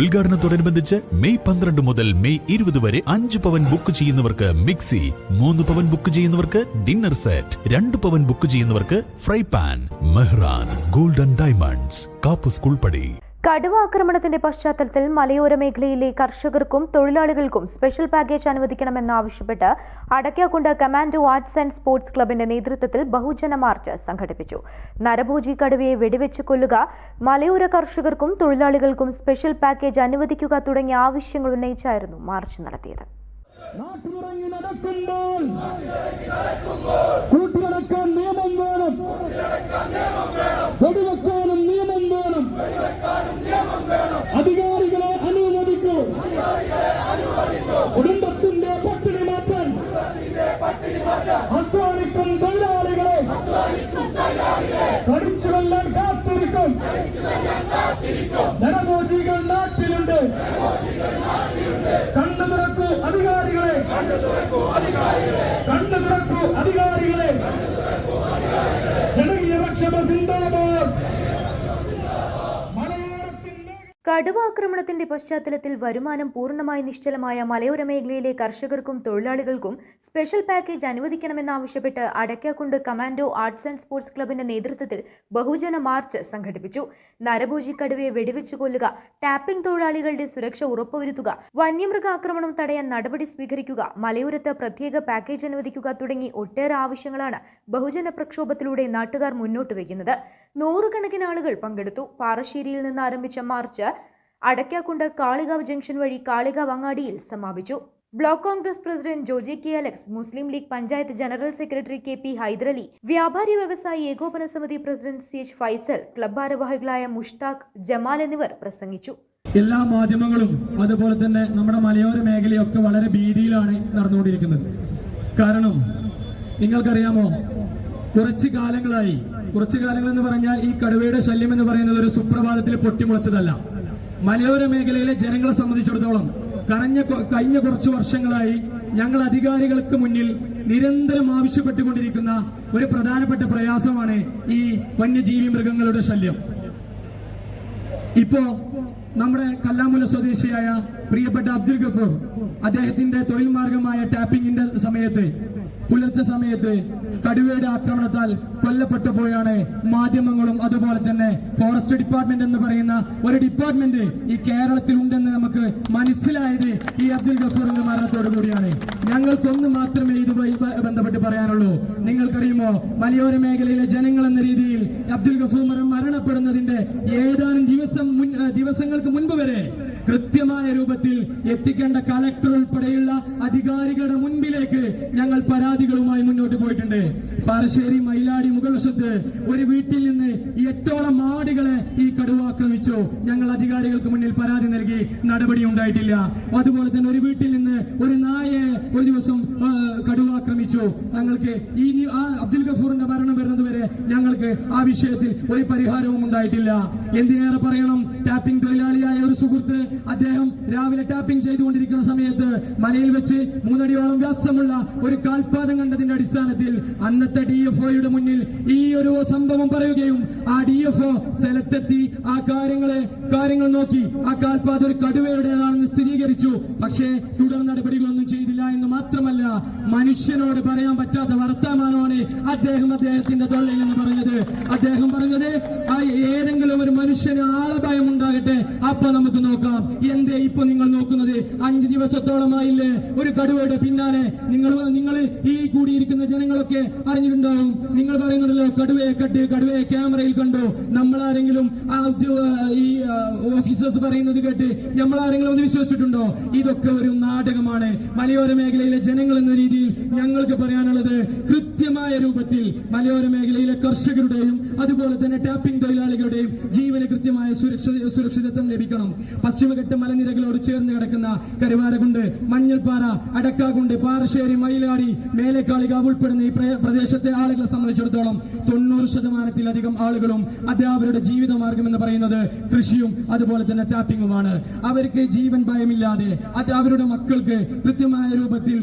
ഉദ്ഘാടനത്തോടനുബന്ധിച്ച് May പന്ത്രണ്ട് മുതൽ May ഇരുപത് വരെ അഞ്ച് പവൻ ബുക്ക് ചെയ്യുന്നവർക്ക് മിക്സി മൂന്ന് പവൻ ബുക്ക് ചെയ്യുന്നവർക്ക് ഡിന്നർ സെറ്റ് രണ്ട് പവൻ ബുക്ക് ചെയ്യുന്നവർക്ക് fry pan Mehran golden diamonds Kappu school പടി കടുവ ആക്രമണത്തിന്റെ പശ്ചാത്തലത്തിൽ മലയോര മേഖലയിലെ കർഷകർക്കും തൊഴിലാളികൾക്കും special package അനുവദിക്കണമെന്നാവശ്യപ്പെട്ട് Adakkakundu commando arts and sports ക്ലബിന്റെ നേതൃത്വത്തിൽ ബഹുജന മാർച്ച് സംഘടിപ്പിച്ചു. നരഭോജി കടുവയെ വെടിവെച്ച് കൊല്ലുക മലയോര കർഷകർക്കും തൊഴിലാളികൾക്കും സ്പെഷ്യൽ പാക്കേജ് അനുവദിക്കുക തുടങ്ങിയ ആവശ്യങ്ങൾ ഉന്നയിച്ചായിരുന്നു മാർച്ച് നടത്തിയത്. കൂട്ടിലടക്കാൻ നിയമം വേണം. കാത്തിരിക്കും നരഭോജികൾ നാട്ടിലുണ്ട് കണ്ണു തുറക്കൂ അധികാരികളെ കണ്ണു തുറക്കൂ അധികാരികളെ കടുവ ആക്രമണത്തിന്റെ പശ്ചാത്തലത്തിൽ വരുമാനം പൂർണമായി നിശ്ചലമായ മലയോര മേഖലയിലെ കർഷകർക്കും തൊഴിലാളികൾക്കും special package അനുവദിക്കണമെന്നാവശ്യപ്പെട്ട് Adakkakundu commando arts and sports ക്ലബിന്റെ നേതൃത്വത്തിൽ ബഹുജന മാർച്ച് സംഘടിപ്പിച്ചു. നരഭൂജി കടുവയെ വെടിവെച്ചു കൊല്ലുക ടാപ്പിംഗ് തൊഴിലാളികളുടെ സുരക്ഷ ഉറപ്പുവരുത്തുക വന്യമൃഗാക്രമണം തടയാൻ നടപടി സ്വീകരിക്കുക മലയോരത്ത് പ്രത്യേക പാക്കേജ് അനുവദിക്കുക തുടങ്ങി ഒട്ടേറെ ആവശ്യങ്ങളാണ് ബഹുജന പ്രക്ഷോഭത്തിലൂടെ നാട്ടുകാർ മുന്നോട്ട് വയ്ക്കുന്നത്. നൂറുകണക്കിന് ആളുകൾ പങ്കെടുത്തു. പാറശ്ശേരിയിൽ നിന്ന് ആരംഭിച്ച മാർച്ച് അടയ്ക്കാക്കുണ്ട് കാളികാവ് ജംഗ്ഷൻ വഴി കാളികാവ് അങ്ങാടിയിൽ സമാപിച്ചു. Block Congress president Joji K Alex Muslim League panchayat general secretary K P Hyderali വ്യാപാരി വ്യവസായി ഏകോപന സമിതി president C H Faisal club ഭാരവാഹികളായ മുഷ്താഖ് ജമാൽ എന്നിവർ പ്രസംഗിച്ചു. എല്ലാ മാധ്യമങ്ങളും അതുപോലെ തന്നെ നമ്മുടെ മലയോര മേഖലയൊക്കെ വളരെ ഭീതിയിലാണ് നടന്നുകൊണ്ടിരിക്കുന്നത്. കാരണം നിങ്ങൾക്കറിയാമോ കുറച്ചു കാലങ്ങളായി കുറച്ചു കാലങ്ങൾ എന്ന് പറഞ്ഞാൽ ഈ കടുവയുടെ ശല്യം എന്ന് പറയുന്നത് ഒരു സുപ്രഭാതത്തിൽ പൊട്ടിമുളച്ചതല്ല. മലയോര മേഖലയിലെ ജനങ്ങളെ സംബന്ധിച്ചിടത്തോളം കഴിഞ്ഞ കഴിഞ്ഞ കുറച്ച് വർഷങ്ങളായി ഞങ്ങൾ അധികാരികൾക്ക് മുന്നിൽ നിരന്തരം ആവശ്യപ്പെട്ടുകൊണ്ടിരിക്കുന്ന ഒരു പ്രധാനപ്പെട്ട പ്രയാസമാണ് ഈ വന്യജീവി മൃഗങ്ങളുടെ ശല്യം. ഇപ്പോ നമ്മുടെ കല്ലാമുല സ്വദേശിയായ പ്രിയപ്പെട്ട അബ്ദുൽ ഗഫൂർ അദ്ദേഹത്തിന്റെ തൊഴിൽ മാർഗമായ ടാപ്പിംഗിന്റെ സമയത്ത് പുലർച്ചെ സമയത്ത് കടുവയുടെ ആക്രമണത്താൽ കൊല്ലപ്പെട്ടു പോയാണ് മാധ്യമങ്ങളും അതുപോലെ തന്നെ ഫോറസ്റ്റ് ഡിപ്പാർട്ട്മെന്റ് എന്ന് പറയുന്ന ഒരു ഡിപ്പാർട്ട്മെന്റ് ഈ കേരളത്തിൽ ഉണ്ടെന്ന് നമുക്ക് മനസ്സിലായത് ഈ അബ്ദുൽ ഗഫൂറിന്റെ മരണത്തോടു കൂടിയാണ്. ഞങ്ങൾക്കൊന്ന് മാത്രമേ ഇതുമായി ബന്ധപ്പെട്ട് പറയാനുള്ളൂ. നിങ്ങൾക്കറിയുമോ? മലയോര മേഖലയിലെ ജനങ്ങൾ എന്ന രീതിയിൽ അബ്ദുൽ ഗഫൂർ മരണം മരണപ്പെടുന്നതിന്റെ ഏതാനും ദിവസം ദിവസങ്ങൾക്ക് മുൻപ് വരെ കൃത്യമായ രൂപത്തിൽ എത്തിക്കേണ്ട കലക്ടർ ഉൾപ്പെടെയുള്ള അധികാരികളുടെ മുൻപിലേക്ക് ഞങ്ങൾ പരാതികളുമായി മുന്നോട്ട് പോയിട്ടുണ്ട്. പറശ്ശേരി മൈലാടി മുകൾവശത്ത് ഒരു വീട്ടിൽ നിന്ന് എട്ടോളം ആടുകളെ ഈ കടുവ ആക്രമിച്ചു. ഞങ്ങൾ അധികാരികൾക്ക് മുന്നിൽ പരാതി നൽകി. നടപടി ഉണ്ടായിട്ടില്ല. അതുപോലെ തന്നെ ഒരു വീട്ടിൽ നിന്ന് ഒരു നായയെ ഒരു ദിവസം കടുവാക്രമിച്ചു ഞങ്ങൾക്ക് ഈ അബ്ദുൽ ഗഫൂറിന്റെ മരണം വരുന്നത് വരെ ഞങ്ങൾക്ക് ആ വിഷയത്തിൽ ഒരു പരിഹാരവും ഉണ്ടായിട്ടില്ല. എന്തിനേറെ പറയണം? ടാപ്പിംഗ് തൊഴിലാളിയായ ഒരു സുഹൃത്ത് അദ്ദേഹം രാവിലെ ടാപ്പിംഗ് ചെയ്തുകൊണ്ടിരിക്കുന്ന സമയത്ത് മലയിൽ വെച്ച് മൂന്നടിയോളം വ്യാസമുള്ള ഒരു കാൽപാദം കണ്ടതിന്റെ അടിസ്ഥാനത്തിൽ അന്നത്തെ ഡി എഫ് ഒയുടെ മുന്നിൽ ഈ ഒരു സംഭവം പറയുകയും ആ ഡി എഫ് ഒ സ്ഥലത്തെത്തി ആ കാര്യങ്ങളെ കാര്യങ്ങൾ നോക്കി ആ കാൽപാദം ഒരു കടുവയുടേതാണെന്ന് സ്ഥിരീകരിച്ചു. പക്ഷേ തുടർ നടപടികളൊന്നും ചെയ്തില്ല എന്ന് മാത്രമല്ല മനുഷ്യനോട് പറയാൻ പറ്റാത്ത വർത്തമാനമാണ് അദ്ദേഹം അദ്ദേഹത്തിന്റെ തൊഴിൽ എന്ന് പറഞ്ഞത്. അദ്ദേഹം പറഞ്ഞത് ആ ഏതെങ്കിലും ഒരു മനുഷ്യന് ആളഭയം ഉണ്ടാകട്ടെ അപ്പൊ നമുക്ക് നോക്കാം. എന്തേ ഇപ്പൊ നിങ്ങൾ നോക്കുന്നത്? അഞ്ച് ദിവസത്തോളമായില്ലേ? ഒരു കടുവയുടെ പിന്നാലെ നിങ്ങൾ നിങ്ങൾ ഈ കൂടിയിരിക്കുന്ന ജനങ്ങളൊക്കെ അറിഞ്ഞിട്ടുണ്ടാവും. നിങ്ങൾ പറയുന്നുണ്ടല്ലോ കടുവയെ കട്ട് കടുവയെ ക്യാമറയിൽ കണ്ടോ. നമ്മൾ ആരെങ്കിലും ആ ഈ ഓഫീസേഴ്സ് പറയുന്നത് കേട്ട് നമ്മൾ ആരെങ്കിലും ഒന്ന് വിശ്വസിച്ചിട്ടുണ്ടോ? ഇതൊക്കെ ഒരു നാടകമാണ്. മലയോര മേഖലയിലെ ജനങ്ങൾ എന്ന രീതിയിൽ ഞങ്ങൾക്ക് പറയാനുള്ളത് കൃത്യമായ രൂപത്തിൽ മലയോര മേഖലയിലെ കർഷകരുടെയും അതുപോലെ തന്നെ ടാപ്പിംഗ് തൊഴിലാളികളുടെയും ജീവന് കൃത്യമായ സുരക്ഷ സുരക്ഷിതത്വം ലഭിക്കണം. പശ്ചിമഘട്ട മലനിരകളോട് ചേർന്ന് കിടക്കുന്ന കരുവാരകുണ്ട് മഞ്ഞൾപ്പാറ അടക്കാകുണ്ട് പാറശ്ശേരി മയിലാടി മേലേക്കാളിക ഉൾപ്പെടുന്ന ഈ പ്ര- പ്രദേശത്തെ ആളുകളെ സംബന്ധിച്ചിടത്തോളം തൊണ്ണൂറ് ശതമാനത്തിലധികം ആളുകളും അത് അവരുടെ ജീവിതമാർഗം എന്ന് പറയുന്നത് കൃഷിയും അതുപോലെ തന്നെ ടാപ്പിങ്ങുമാണ്. അവർക്ക് ജീവൻ ഭയമില്ലാതെ അത് അവരുടെ മക്കൾക്ക് കൃത്യമായ രൂപത്തിൽ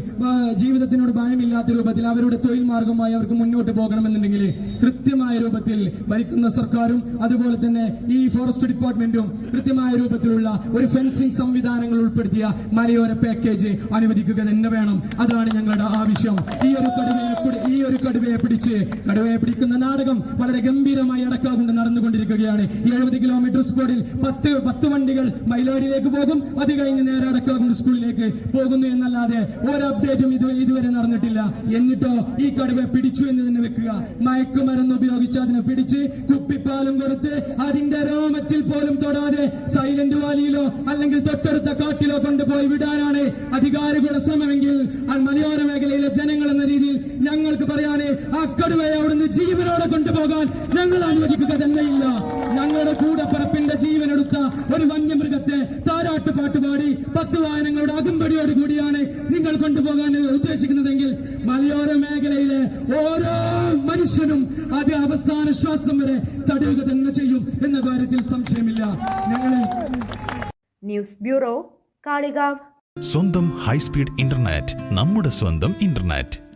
ജീവിതത്തിനോട് ഭയമില്ലാത്ത രൂപത്തിൽ അവരുടെ തൊഴിൽ മാർഗമായി അവർക്ക് മുന്നോട്ട് പോകണമെന്നുണ്ടെങ്കിൽ കൃത്യമായ രൂപത്തിൽ ഭരിക്കുന്ന സർക്കാരും അതുപോലെ തന്നെ ഈ ഫോറസ്റ്റ് ഡിപ്പാർട്ട്മെന്റും കൃത്യമായ രൂപത്തിലുള്ള ഒരു ഫെൻസിംഗ് സംവിധാനങ്ങൾ ഉൾപ്പെടുത്തിയ മലയോര പാക്കേജ് അനുവദിക്കുക തന്നെ വേണം. അതാണ് ഞങ്ങളുടെ ആവശ്യം. ഈ ഒരു കടുവയെ ഈ ഒരു കടുവയെ പിടിച്ച് കടുവയെ പിടിക്കുന്ന നാടകം വളരെ ഗംഭീരമായി അടക്കാകൊണ്ട് നടന്നുകൊണ്ടിരിക്കുകയാണ്. എഴുപത് കിലോമീറ്റർ സ്പോഡിൽ പത്ത് പത്ത് വണ്ടികൾ മൈലാടിയിലേക്ക് പോകും. അത് കഴിഞ്ഞ് നേരെ അടക്കാകൊണ്ട് സ്കൂളിലേക്ക് പോകുന്നു എന്നല്ലാതെ ഒരു അപ്ഡേറ്റും ഇതുവരെ നടന്നിട്ടില്ല. എന്നിട്ടോ ഈ കടുവയെ പിടിച്ചു എന്ന് തന്നെ വെക്കുക. മയക്കുമരുന്ന് ഉപയോഗിച്ച് അതിനെ പിടിച്ച് കുപ്പിപ്പാലും കൊടുത്ത് അതിന്റെ രോമത്തിൽ പോലും തൊടാതെ സൈലന്റ് വാലിയിലോ അല്ലെങ്കിൽ തൊട്ടടുത്ത കാട്ടിലോ കൊണ്ടുപോയി വിടാനാണ് അധികാരികളുടെ ശ്രമമെങ്കിൽ മലയോര മേഖലയിലെ ജനങ്ങൾ എന്ന രീതിയിൽ ഞങ്ങൾക്ക് പറയാന് ആ കടുവയെ അവിടുന്ന് ജീവനോടെ കൊണ്ടുപോകാൻ ഞങ്ങൾ അനുവദിക്കുക തന്നെയില്ല. ഞങ്ങളുടെ കൂടെ പറപ്പിന്റെ ജീവനെടുത്ത ഒരു വന്യമൃഗത്തെ താരാട്ടുപാട്ട് പാടി പത്ത് വാഹനങ്ങളുടെ അകമ്പടിയോട് കൂടിയാണ് നിങ്ങൾ കൊണ്ടുപോകാൻ ഉദ്ദേശിക്കുന്നതെങ്കിൽ മലയോര മേഖലയിലെ ഓരോ മനുഷ്യനും അത് അവസാന ശ്വാസം വരെ തടയുക തന്നെ ചെയ്യും എന്ന കാര്യത്തിൽ സംശയമില്ല. ഞങ്ങളെ ന്യൂസ് ബ്യൂറോ കാളികാവ്. സ്വന്തം ഹൈസ്പീഡ് ഇന്റർനെറ്റ് നമ്മുടെ സ്വന്തം ഇന്റർനെറ്റ്.